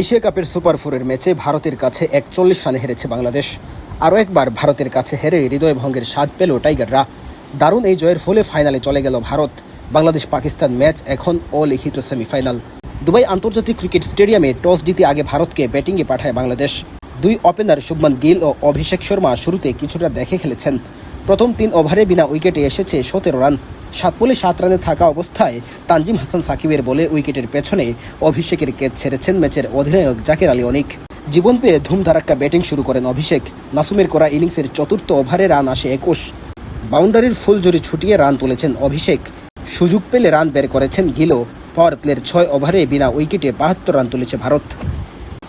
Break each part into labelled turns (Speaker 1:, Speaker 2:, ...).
Speaker 1: Asia কাপের super ফোরের ম্যাচে ভারতের কাছে একচল্লিশ রানে হেরেছে বাংলাদেশ। আরও একবার ভারতের কাছে হেরে হৃদয় ভঙ্গের স্বাদ পেল টাইগাররা। দারুণ এই জয়ের ফলে ফাইনালে চলে গেল ভারত। বাংলাদেশ পাকিস্তান ম্যাচ এখন অলিখিত সেমিফাইনাল। দুবাই আন্তর্জাতিক ক্রিকেট স্টেডিয়ামে টস জিতে আগে ভারতকে ব্যাটিংয়ে পাঠায় বাংলাদেশ। দুই ওপেনার শুভমান গিল ও অভিষেক শর্মা শুরুতে কিছুটা দেখে খেলেছেন। প্রথম তিন ওভারে বিনা উইকেটে এসেছে সতেরো রান। সাত বলে সাত রানে থাকা অবস্থায় তানজিম হাসান সাকিবের বলে উইকেটের পেছনে অভিষেকের কেচ ছেড়েছেন ম্যাচের অধিনায়ক জাকের আলী অনিক। জীবন পেয়ে ধুমধারাক্কা ব্যাটিং শুরু করেন অভিষেক। নাসুমের করা ইনিংসের চতুর্থ ওভারে রান আসে একুশ। বাউন্ডারির ফুলজুরি ছুটিয়ে রান তুলেছেন অভিষেক। সুযোগ পেলে রান বের করেছেন গিলো পাওয়ার প্লের ছয় ওভারে বিনা উইকেটে বাহাত্তর রান তুলেছে ভারত।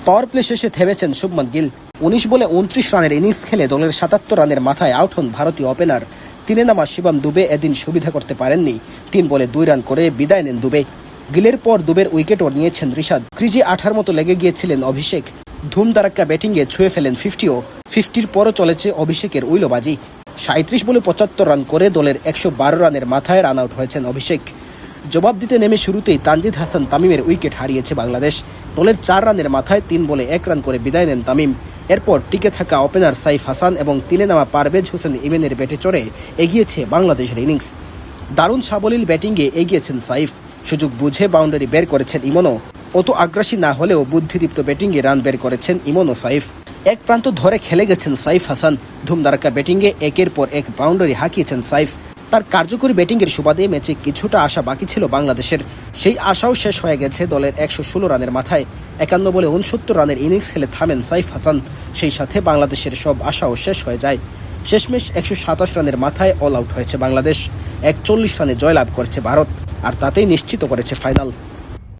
Speaker 1: পাওয়ার প্লে শেষে থেমেছেন শুভমান গিল। উনিশ বলে উনত্রিশ রানের ইনিংস খেলে দলের সাতাত্তর রানের মাথায় আউট হন ভারতীয় ওপেনার তিনে নামা শিবম দুবে এদিন সুবিধা করতে পারেননি। তিন বলে দুই রান করে বিদায় নেন দুবে। গিলের পর দুবের উইকেটও নিয়েছেন ঋষাদ ক্রিজে আঠার মতো লেগে গিয়েছিলেন অভিষেক। ধুমধারাক্কা ব্যাটিংয়ে ছুঁয়ে ফেলেন ফিফটিও। ফিফটির পরও চলেছে অভিষেকের উইলোবাজি। সাঁত্রিশ বলে পঁচাত্তর রান করে দলের একশো বারো রানের মাথায় রান আউট হয়েছেন অভিষেক। জবাব দিতে নেমে শুরুতেই তানজিদ হাসান তামিমের উইকেট হারিয়েছে বাংলাদেশ। দলের চার রানের মাথায় তিন বলে এক রান করে বিদায় নেন তামিম। এরপর টিকে থাকা ওপেনার সাইফ হাসান এবং তিনে নামা পারভেজ হোসেন ইমেনের ব্যাটে চড়ে এগিয়েছে বাংলাদেশের ইনিংস। দারুণ সাবলীল ব্যাটিংয়ে এগিয়েছেন সাইফ। সুযোগ বুঝে বাউন্ডারি বের করেছেন ইমনও অত আগ্রাসী না হলেও বুদ্ধিদীপ্ত ব্যাটিংয়ে রান বের করেছেন ইমন ও সাইফ। এক প্রান্ত ধরে খেলে গেছেন সাইফ হাসান। ধুমধারাক্কা ব্যাটিংয়ে একের পর এক বাউন্ডারি হাঁকিয়েছেন সাইফ। তার কার্যকরী ব্যাটিংয়ের সুবাদে ম্যাচে কিছুটা আশা বাকি ছিল বাংলাদেশের। সেই আশাও শেষ হয়ে গেছে দলের একশো ষোলো রানের মাথায়। একান্ন বলে উনসত্তর রানের ইনিংস খেলে থামেন সাইফ হাসান। সেই সাথে বাংলাদেশের সব আশাও শেষ হয়ে যায়। শেষমেশ একশো সাতাশ রানের মাথায় অল আউট হয়েছে বাংলাদেশ। একচল্লিশ রানে জয়লাভ করেছে ভারত। আর তাতেই নিশ্চিত করেছে ফাইনাল।